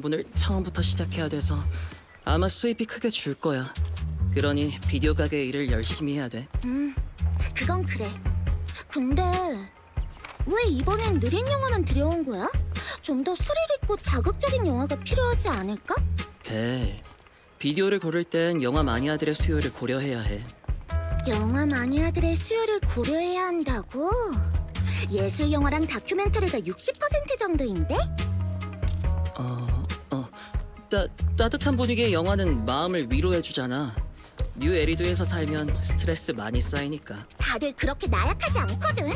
문을 처음부터 시작해야 돼서 아마 수입이 크게 줄 거야. 그러니 비디오 가게 일을 열심히 해야 돼. 음, 그건 그래. 근데 왜 이번엔 느린 영화만 들여온 거야? 좀 더 스릴 있고 자극적인 영화가 필요하지 않을까? 벨, 비디오를 고를 땐 영화 마니아들의 수요를 고려해야 해. 영화 마니아들의 수요를 고려해야 한다고? 예술 영화랑 다큐멘터리가 60% 정도인데? 어, 어, 따, 따뜻한 분위기의 영화는 마음을 위로해주잖아. 뉴 에리드에서 살면 스트레스 많이 쌓이니까. 다들 그렇게 나약하지 않거든.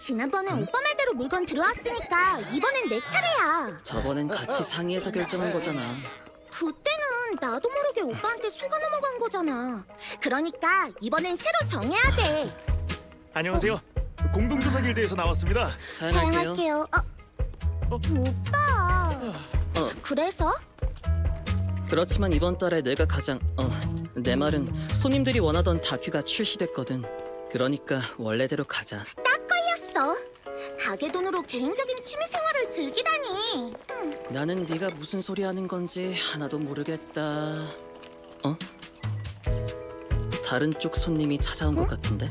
지난번에 오빠 말대로 물건 들어왔으니까 이번엔 내 차례야. 저번엔 같이 상의해서 결정한 거잖아. 그때는 나도 모르게 오빠한테 속아 넘어간 거잖아. 그러니까 이번엔 새로 정해야 돼. 안녕하세요. 공동조사 길드에서 나왔습니다. 사연할게요. 사양할게요. 어, 어? 오빠. 어, 그래서? 그렇지만 이번 달에 내가 가장 어, 내 말은 손님들이 원하던 다큐가 출시됐거든. 그러니까 원래대로 가자. 딱 걸렸어. 가게 돈으로 개인적인 취미 생활을 즐기다니. 나는 네가 무슨 소리 하는 건지 하나도 모르겠다. 어? 다른 쪽 손님이 찾아온 것 같은데?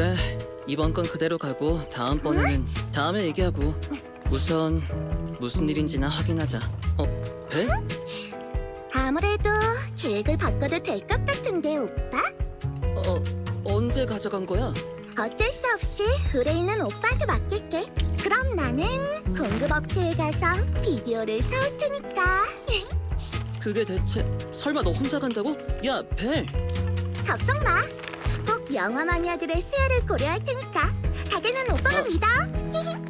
그래, 이번 건 그대로 가고 다음번에는 다음에 얘기하고 우선 무슨 일인지나 확인하자. 어, 배? 아무래도 계획을 바꿔도 될 것 같은데 오빠? 어, 언제 가져간 거야? 어쩔 수 없이 의뢰인은 오빠한테 맡길게. 그럼 나는 공급업체에 가서 비디오를 사올 테니까. 그게 대체 설마 너 혼자 간다고? 야, 벨. 걱정 마. 꼭 영화 마니아들의 수요를 고려할 테니까. 가게는 오빠가 어.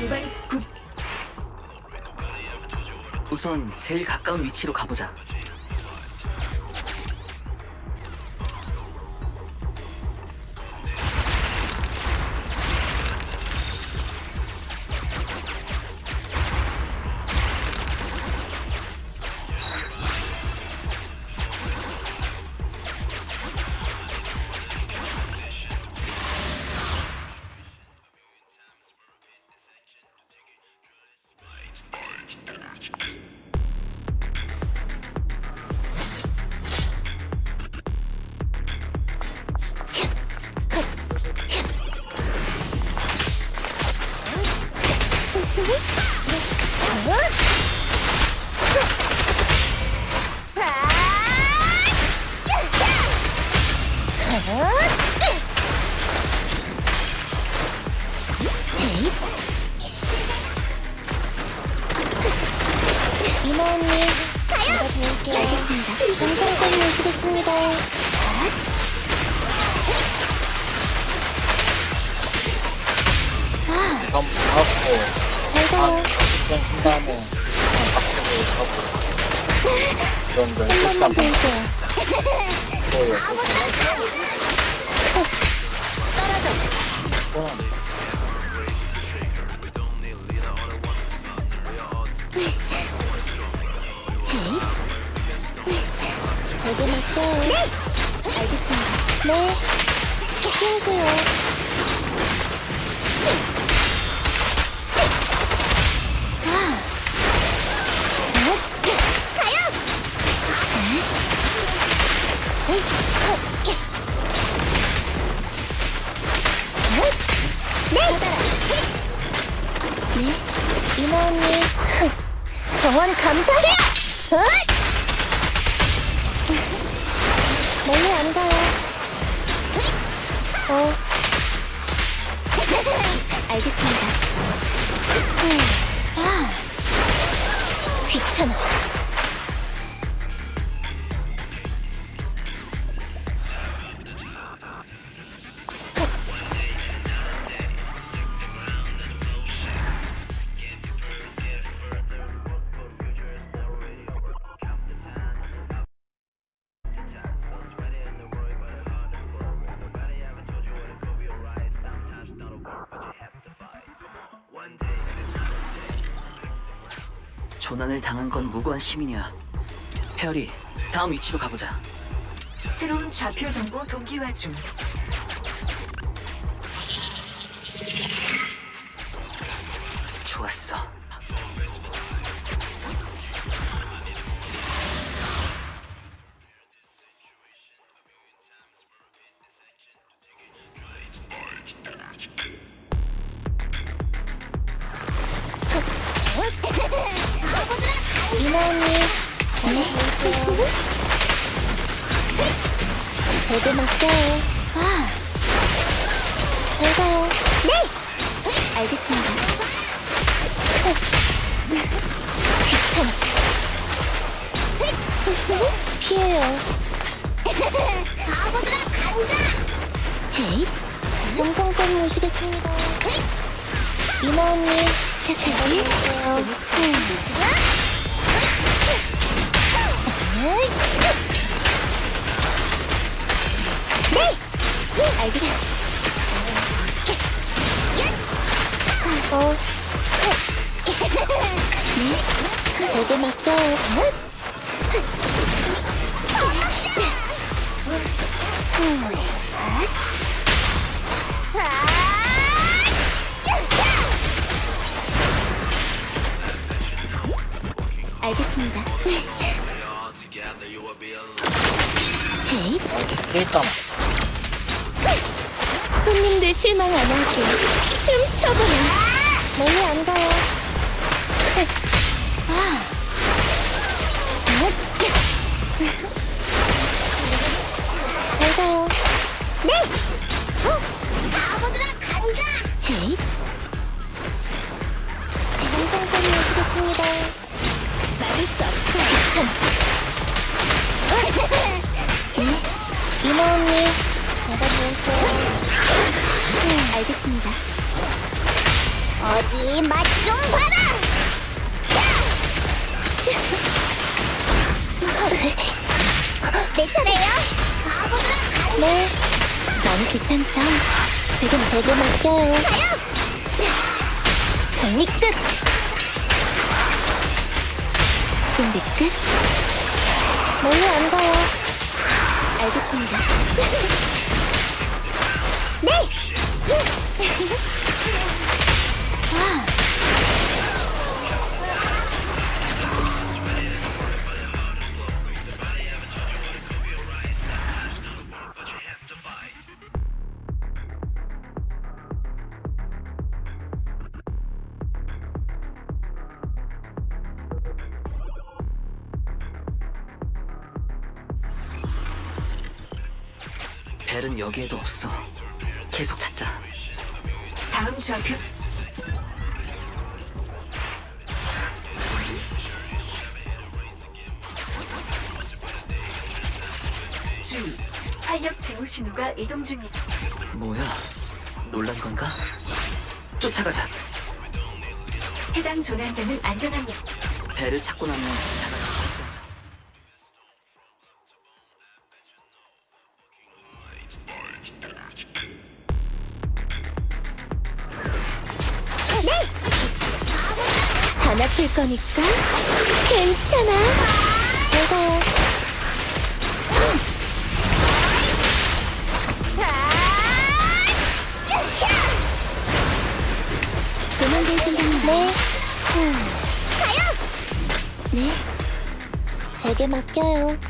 중반 구... 우선 제일 가까운 위치로 가보자. 이모 언니, 제가 도울게요. 알겠습니다. 정상까지 모시겠습니다. 잘 가요. 그냥 친 다음에. 네! 알겠습니다. 네. 피하세요. 가요! 알겠습니다. 음, 아. 귀찮아. 조난을 당한 건 무고한 시민이야. 페어리, 다음 위치로 가보자. 새로운 좌표 정보 동기화 중. 이모 언니. 네. 제게 맡겨요. 아. 잘 가요. 네! 알겠습니다. 귀찮아. 피해요. 바보들아 간다! 헤이. 정성껏 모시겠습니다. 이모 언니. 착하지? 네! 알겠어. 어. 네? 알 일단 손님들 실망 안 할게. 춤춰보라. 멀리 안 가요. 아. 잘 가요. 네. 어, 바보들아 간다. 헤이. 정성껏 모시겠습니다. 사장님, 잡아주세요. 알겠습니다. 어디 맛 좀 봐라! 내 차례요! 네, 너무 귀찮죠? 지금 제게 맡겨요. 가요! 정리 끝! 준비 끝! 멀리 안 가요. 알겠습니다. 네! 와. 여기에도 없어. 계속 찾자. 다음 좌표 주의 활력 징후 신호가 이동 중입니다. 뭐야? 놀란 건가? 쫓아가자. 해당 조난자는 안전합니다. 배를 찾고 나면 다같 거니까 괜찮아. 잘 가요. 도망갈 생각인데. 네. 가요. 네. 제게 맡겨요.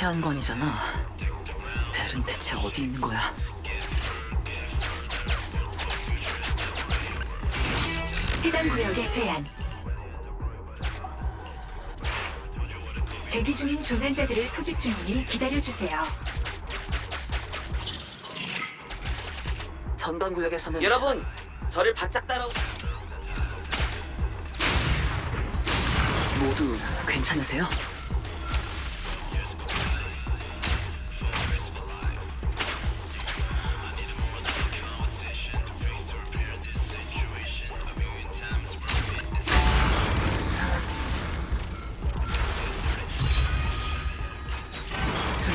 치안관이잖아. 벨은 대체 어디 있는 거야? 해당 구역의 제한. 대기 중인 조난자들을 소집 중이니 기다려주세요. 전방 구역에서는 여러분 저를 바짝 따라오. 모두 괜찮으세요?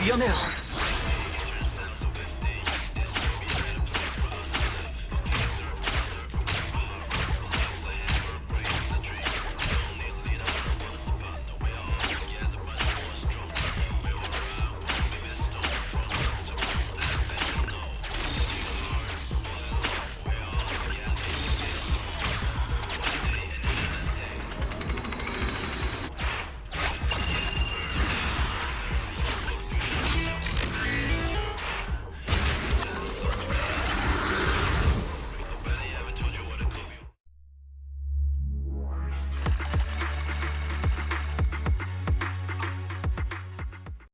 위험해요.